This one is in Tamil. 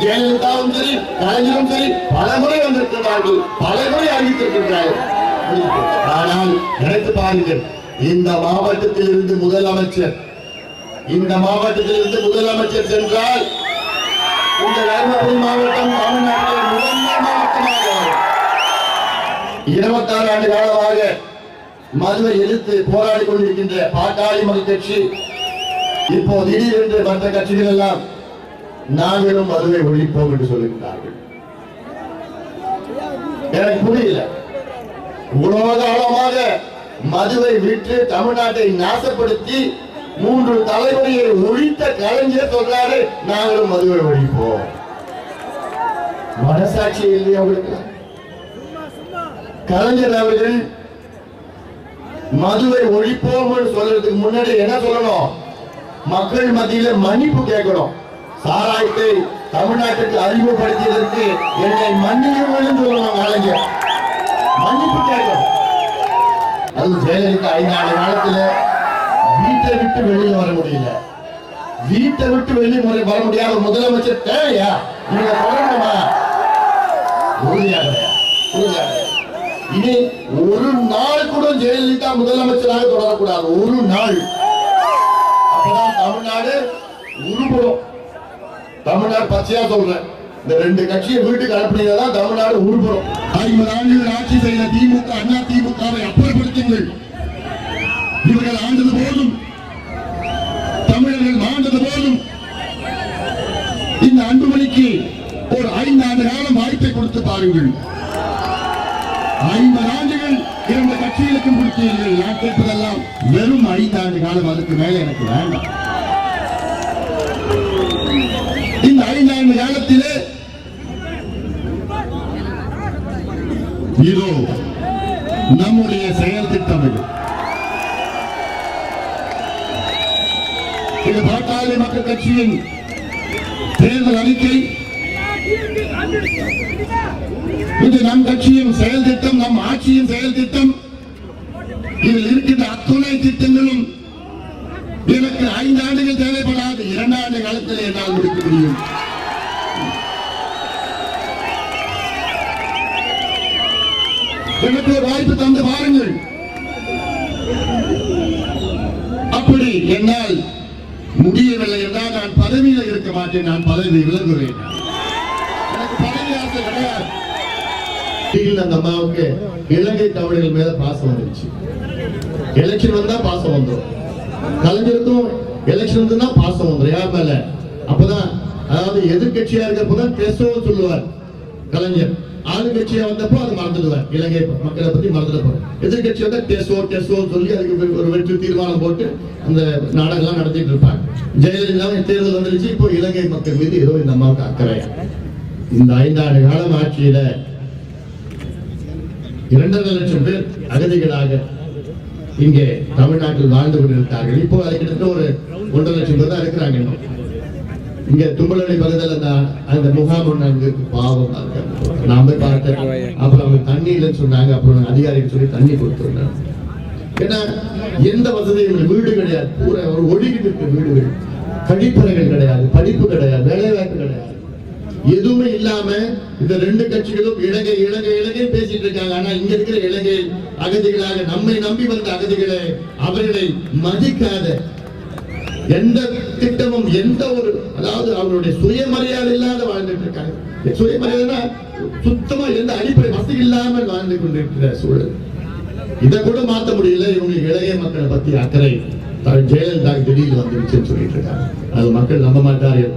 ஜெயலலிதாவும் சரி கலைஞரும் சரி பல முறை வந்திருக்கிறார்கள் பல முறை அறிவித்திருக்கிறார்கள் ஆனால் நினைத்து பாருங்கள் இந்த மாவட்டத்தில் இருந்து முதலமைச்சர் இந்த மாவட்டத்தில் இருந்து முதலமைச்சர் சென்றால் இந்த தருமபுரி மாவட்டம் தமிழ்நாட்டில் முதன்மை மாவட்டமாக இருபத்தாறு ஆண்டு காலமாக மதுவை எதிர்த்து போராடி கொண்டிருக்கின்ற பாட்டாளி மக்கள் கட்சி இப்போ திடீரென்று மற்ற கட்சிகள் எல்லாம் நாங்களும் மதுவை ஒழிப்போம் என்று சொல்லுகிறார்கள் எனக்கு புரியல. இவ்வளவு காலமாக மதுவை விற்று தமிழ்நாட்டை நாசப்படுத்தி மூன்று தலைமுறையை ஒழித்த கலைஞர் சொல்றாரு நாங்களும் மதுவை ஒழிப்போம். மனசாட்சி இல்லையா உங்களுக்கு? கலைஞர் அவர்கள் மதுவை ஒழிப்போம் சொல்றதுக்கு முன்னாடி என்ன சொல்லணும்? மக்கள் மத்தியில மன்னிப்பு கேட்கணும். சாராயத்தை தமிழ்நாட்டுக்கு அறிமுகப்படுத்தியதற்கு என்னை மன்னிக்கணும் சொல்லணும் கலைஞர் மன்னிப்பு கேட்கணும். அது ஜெயலலிதா ஐந்து ஆண்டு காலத்துல வீட்டை விட்டு வெளியில வர முடியல. வீட்டை விட்டு வெளியே முறை- வர முடியாத முதலமைச்சர் தேவையா? நீங்க சொல்லணுமா உறுதியாக இனி ஒரு நாள் கூட ஜெயலலிதா முதலமைச்சராக தொடரக்கூடாது. ஒரு நாள். அப்பதான் தமிழ்நாடு உருப்படும் தமிழ்நாடு பச்சையா சொல்றேன். இந்த ரெண்டு கட்சியை வீட்டுக்கு அனுப்பினீங்கன்னா தமிழ்நாடு உருப்படும் ஐம்பது ஆண்டுகள் ஆட்சி செய்த திமுக அண்ணா திமுகவை அப்புறப்படுத்துங்கள். இவர்கள் ஆண்டது போதும். தமிழர்கள் ஆண்டது போதும். இந்த அன்புமணிக்கு ஒரு ஐந்து ஆண்டு காலம் வாய்ப்பை கொடுத்து பாருங்கள். ஐம்பது ஆண்டுகள் இரண்டு கட்சிகளுக்கும் கொடுத்தீர்கள். நான் கேட்பதெல்லாம் வெறும் ஐந்து ஆண்டு காலம் அதுக்கு மேல எனக்கு வேண்டாம். இந்த ஐந்தாண்டு காலத்திலே இதோ நம்முடைய செயல் திட்டம் இது இது பாட்டாளி மக்கள் கட்சியின் தேர்தல் அறிக்கை. இது நம் கட்சியின் செயல் திட்டம் நம் ஆட்சியின் செயல் திட்டம். இதில் இருக்கின்ற அத்துணை திட்டங்களும் எனக்கு ஐந்து ஆண்டுகள் தேவைப்படாது. இரண்டு ஆண்டு காலத்தில் என்னால் முடிக்க முடியும். எனக்கு ஒரு வாய்ப்பு தந்து பாருங்கள். அப்படி என்னால் முடியவில்லை என்றால் நான் பதவியில் இருக்க மாட்டேன். நான் பதவி விலகுவேன். எனக்கு பதவி ஆசை கிடையாது. அந்த அம்மாவுக்கு இலங்கை தமிழர்கள் மேல பாசம் வந்துச்சு எலெக்ஷன் வந்தா பாசம் வந்துடும் கலைஞருக்கும் எலெக்ஷன் வந்துன்னா பாசம் வந்துடும் யார் மேல? அப்பதான் அதாவது எதிர்கட்சியா இருக்கப்பதான் பேசவும் சொல்லுவார் கலைஞர். ஆளுங்கட்சியா வந்தப்போ அது மறந்துடுவார். இலங்கை மக்களை பத்தி மறந்துட்டு எதிர்கட்சி வந்தா டெசோ டெசோ சொல்லி அதுக்கு ஒரு வெற்றி தீர்மானம் போட்டு அந்த நாடகம்லாம் நடத்திட்டு இருப்பாங்க. ஜெயலலிதா தேர்தல் வந்துருச்சு. இப்போ இலங்கை மக்கள் மீது ஏதோ இந்த அம்மாவுக்கு அக்கறை. இந்த ஐந்தாண்டு காலம் ஆட்சியில இரண்டரை லட்சம் பேர் அகதிகளாக இங்கே தமிழ்நாட்டில் வாழ்ந்து கொண்டிருக்கிறார்கள். இப்போ அது கிட்டத்தட்ட ஒரு ஒன்றரை லட்சம் பேர் தான் இருக்கிறாங்க. இங்க தும்பலடி பகுதியில் அந்த அந்த முகாம் ஒண்ணு அங்க இருக்கு. பாவம் நான் போய் பார்த்தேன் அப்புறம் அவங்க தண்ணி இல்லைன்னு சொன்னாங்க. அப்புறம் அதிகாரிகள் சொல்லி தண்ணி கொடுத்துருந்தாங்க. ஏன்னா எந்த வசதியும் வீடு கிடையாது. பூரா ஒரு ஒழுகிட்டு இருக்க வீடுகள் கழிப்பறைகள் கிடையாது. படிப்பு கிடையாது. வேலைவாய்ப்பு கிடையாது. எதுவுமே இல்லாம இந்த ரெண்டு கட்சிகளும் இலங்கை இலங்கை இலங்கை பேசிட்டு இருக்காங்க. ஆனா இங்க இருக்கிற இலங்கை அகதிகளாக நம்மை நம்பி வந்த அகதிகளை அவர்களை மதிக்காத எந்த திட்டமும் எந்த ஒரு அதாவது அவருடைய சுயமரியாதை இல்லாத வாழ்ந்துட்டு இருக்காங்க. சுயமரியாதைனா சுத்தமா எந்த அடிப்படை வசதி இல்லாமல் வாழ்ந்து கொண்டிருக்கிற சூழல். இதை கூட மாத்த முடியல. இவங்க இளைய மக்களை பத்தி அக்கறை. ஜெயலலிதா திடீர்னு வந்துருச்சுன்னு சொல்லிட்டு இருக்காங்க. அது மக்கள் நம்ப மாட்டார்கள்.